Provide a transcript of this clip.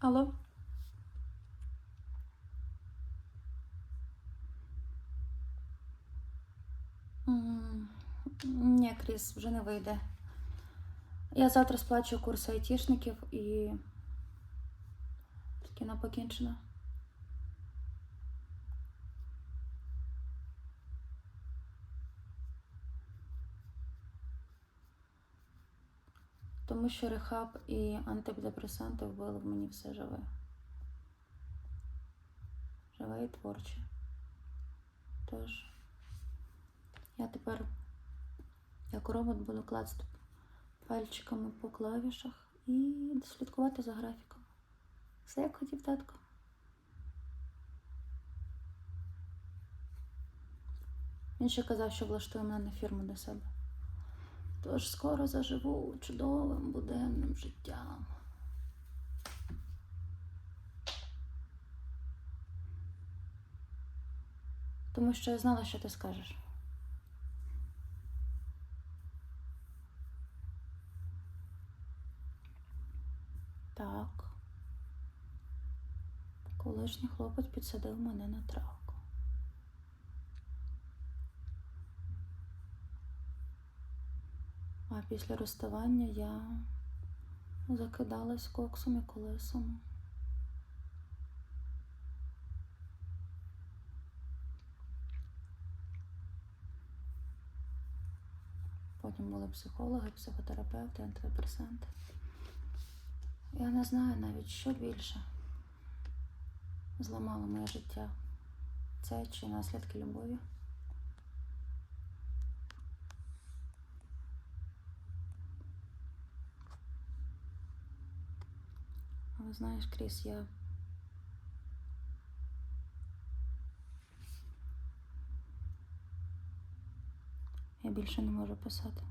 Алло? Ні, Кріс, вже не вийде. Я завтра сплачу курс айтішників і кіно покінчено. Тому що рехаб і антидепресанти вбили в мені все живе. Живе і творче. Тож я тепер, як робот, буду клацати пальчиками по клавішах і слідкувати за графіком. Все як хотів татко. Він ще казав, що влаштує мене на фірму до себе. Тож скоро заживу чудовим буденним життям. Тому що я знала, що ти скажеш. Так. Колишній хлопець підсадив мене на травку. А після розставання я закидалась коксом і колесом. Потім були психологи, психотерапевти, антидепресанти. Я не знаю навіть, що більше зламало моє життя. Це чи наслідки любові. Але знаєш, Кріс, я. Я більше не можу писати.